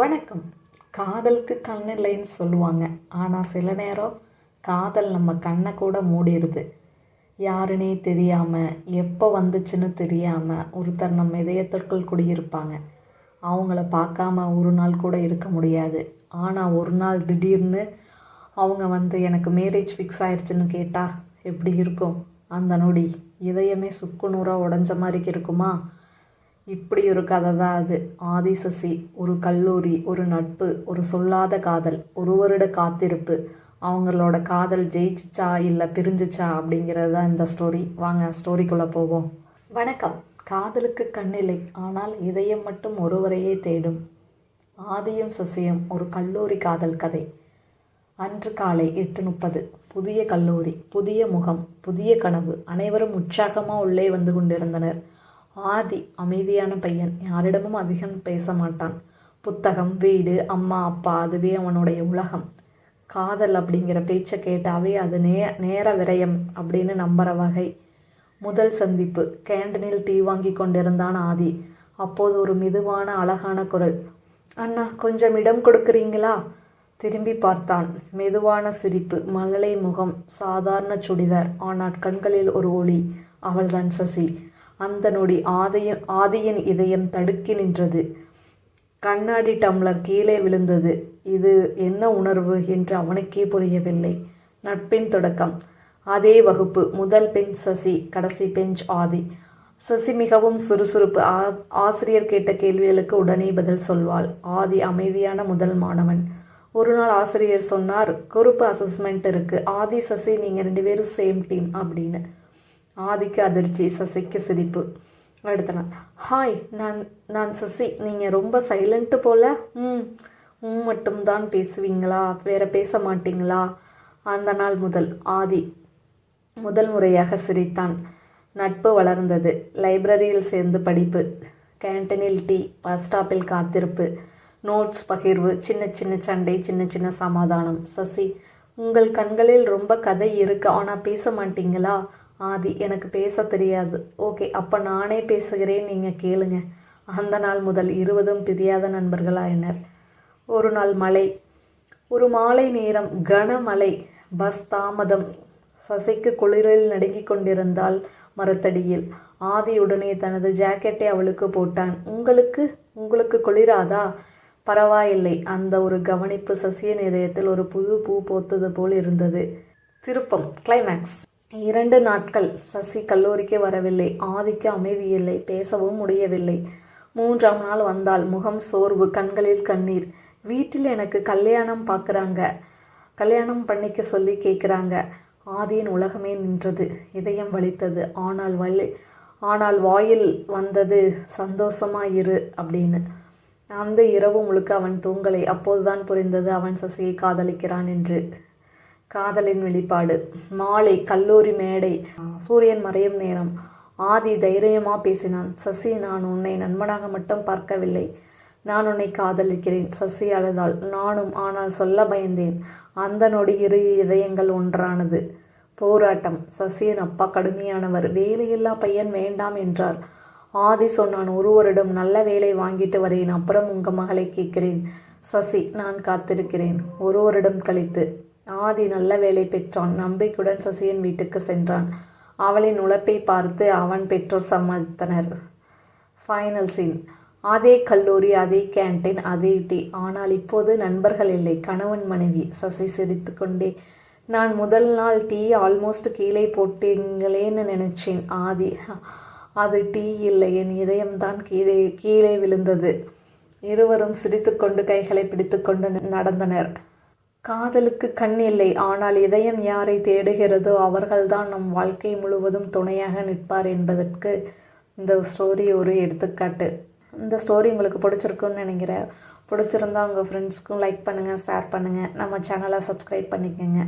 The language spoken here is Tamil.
வணக்கம். காதலுக்கு கண் இல்லைன்னு சொல்லுவாங்க. ஆனால் சில நேரம் காதல் நம்ம கண்ணை கூட மூடிடுது யாருனே தெரியாமல் எப்போ வந்துச்சுன்னு தெரியாமல் ஒருத்தர் நம்ம இதயத்திற்குள் குடியிருப்பாங்க. அவங்கள பார்க்காம ஒரு நாள் கூட இருக்க முடியாது. ஆனால் ஒரு நாள் திடீர்னு அவங்க வந்து எனக்கு மேரேஜ் ஃபிக்ஸ் ஆயிடுச்சுன்னு கேட்டால் எப்படி இருக்கும்? அந்த நொடி இதயமே சுக்குநூறாக உடஞ்ச மாதிரி இருக்குமா? இப்படி ஒரு கதை தான் அது. ஆதி சசி ஒரு கல்லூரி ஒரு நட்பு ஒரு சொல்லாத காதல் ஒரு வருட காத்திருப்பு. அவங்களோட காதல் ஜெயிச்சிச்சா இல்லை பிரிஞ்சிச்சா அப்படிங்கிறது தான் இந்த ஸ்டோரி வாங்க ஸ்டோரிக்குள்ளே போவோம். வணக்கம். காதலுக்கு கண்ணில்லை ஆனால் இதயம் மட்டும் ஒருவரையே தேடும். ஆதியும் சசியும் ஒரு கல்லூரி காதல் கதை. அன்று காலை எட்டு முப்பது புதிய கல்லூரி புதிய முகம் புதிய கனவு அனைவரும் உற்சாகமாக உள்ளே வந்து கொண்டிருந்தனர். ஆதி அமைதியான பையன். யாரிடமும் அதிகம் பேச மாட்டான் புத்தகம் வீடு அம்மா அப்பா அதுவே அவனுடைய உலகம். காதல் அப்படிங்கிற பேச்சை கேட்டாவே அது நே நேர விரயம் அப்படின்னு நம்புற வகை. முதல் சந்திப்பு. கேண்டீனில் டீ வாங்கி கொண்டிருந்தான் ஆதி. அப்போது ஒரு மெதுவான அழகான குரல். அண்ணா கொஞ்சம் இடம் கொடுக்குறீங்களா? திரும்பி பார்த்தான். மெதுவான சிரிப்பு. மழலை முகம். சாதாரண சுடிதார். ஆனால் கண்களில் ஒரு ஒளி. அவள்தான் சசி. அந்த நொடி ஆதியும் ஆதியின் இதயம் தடுக்கி நின்றது. கண்ணாடி டம்ளர் கீழே விழுந்தது. இது என்ன உணர்வு என்று அவனுக்கே புரியவில்லை. நட்பின் தொடக்கம். அதே வகுப்பு. முதல் பெஞ்ச் சசி கடைசி பெஞ்ச் ஆதி. சசி மிகவும் சுறுசுறுப்பு. ஆ- ஆசிரியர் கேட்ட கேள்விகளுக்கு உடனே பதில் சொல்வாள். ஆதி அமைதியான முதல் மாணவன். ஒரு நாள் ஆசிரியர் சொன்னார் குரூப் அசஸ்மெண்ட் இருக்கு. ஆதி சசி நீங்கள் ரெண்டு பேரும் சேம் டீம் அப்படின்னு. ஆதிக்கு அதிர்ச்சி சசிக்கு சிரிப்பு. அடுத்த நாள் ஹாய் நான் நான் சசி. நீங்கள் ரொம்ப சைலண்ட்டு போல. ம் ம் மட்டும்தான் பேசுவீங்களா? வேற பேச மாட்டீங்களா? அந்த நாள் முதல் ஆதி முதல் முறையாக சிரித்தான். நட்பு வளர்ந்தது. லைப்ரரியில் சேர்ந்து படிப்பு கேன்டீனில் டீ பஸ் ஸ்டாப்பில் காத்திருப்பு நோட்ஸ் பகிர்வு சின்ன சின்ன சண்டை சின்ன சின்ன சமாதானம். சசி உங்கள் கண்களில் ரொம்ப கதை இருக்கு. ஆனால் பேச மாட்டீங்களா? ஆதி எனக்கு பேச தெரியாது. ஓகே அப்போ நானே பேசுகிறேன் நீங்கள் கேளுங்க. அந்த நாள் முதல் இருவதும் பிரியாத நண்பர்களாயினர். ஒரு நாள் மழை. ஒரு மாலை நேரம் கனமழை. பஸ் தாமதம். சசிக்கு குளிரில் நடுங்கிக் கொண்டிருந்தால் மரத்தடியில். ஆதியுடனே தனது ஜாக்கெட்டை அவளுக்கு போட்டான். உங்களுக்கு உங்களுக்கு குளிராதா? பரவாயில்லை. அந்த ஒரு கவனிப்பு சசியின் இதயத்தில் ஒரு புது பூ போத்தது போல் இருந்தது. திருப்பம் கிளைமேக்ஸ் இரண்டு நாட்கள் சசி கல்லூரிக்கு வரவில்லை. ஆதிக்கு அமைதி இல்லை. பேசவும் முடியவில்லை. மூன்றாம் நாள் வந்தால் முகம் சோர்வு கண்களில் கண்ணீர். வீட்டில் எனக்கு கல்யாணம் பார்க்குறாங்க கல்யாணம் பண்ணிக்க சொல்லி கேட்குறாங்க ஆதியின் உலகமே நின்றது. இதயம் வலித்தது. ஆனால் வலி ஆனால் வாயில் வந்தது சந்தோஷமா இரு அப்படின்னு. அந்த இரவு முழுக்க அவன் தூங்கலை. அப்போதுதான் புரிந்தது அவன் சசியை காதலிக்கிறான் என்று. காதலின் வெளிப்பாடு. மாலை கல்லூரி மேடை. சூரியன் மறையும் நேரம். ஆதி தைரியமா பேசினான். சசி நான் உன்னை நண்பனாக மட்டும் பார்க்கவில்லை. நான் உன்னை காதலிக்கிறேன். சசி அழுதாள். நானும் ஆனால் சொல்ல பயந்தேன். அந்த நொடி இரு இதயங்கள் ஒன்றானது. போராட்டம். சசியின் அப்பா கடுமையானவர். வேலையில்லா பையன் வேண்டாம் என்றார். ஆதி சொன்னான் ஒருவரிடம் நல்ல வேலை வாங்கிட்டு வரேன். அப்புறம் உங்க மகளை கேட்கிறேன். சசி நான் காத்திருக்கிறேன். ஒரு வருடம் கழித்து. ஆதி நல்ல வேலை பெற்றான். நம்பிக்கையுடன் சசியின் வீட்டுக்கு சென்றான். அவளின் உழைப்பை பார்த்து அவன் பெற்றோர் சம்மதித்தனர். ஃபைனல் சீன் அதே கல்லூரி அதே கேன்டீன் அதே டீ ஆனால் இப்போது நண்பர்கள் இல்லை. கணவன் மனைவி. சசி சிரித்துக்கொண்டே நான் முதல் நாள் டீ ஆல்மோஸ்ட் கீழே போட்டீங்களேன்னு நினைச்சேன். ஆதி அது டீ இல்லை. என் இதயம்தான் கீழே கீழே விழுந்தது. இருவரும் சிரித்துக்கொண்டு கைகளை பிடித்துக்கொண்டு நடந்தனர். காதலுக்கு கண் இல்லை. ஆனால் இதயம் யாரை தேடுகிறதோ அவர்கள்தான் நம் வாழ்க்கை முழுவதும் துணையாக நிற்பார் என்பதற்கு இந்த ஸ்டோரி ஒரு எடுத்துக்காட்டு. இந்த ஸ்டோரி உங்களுக்கு பிடிச்சிருக்குன்னு நினைக்கிறேன். பிடிச்சிருந்தா உங்கள் ஃப்ரெண்ட்ஸ்க்கும் லைக் பண்ணுங்கள் ஷேர் பண்ணுங்கள் நம்ம சேனலை சப்ஸ்கிரைப் பண்ணிக்கோங்க.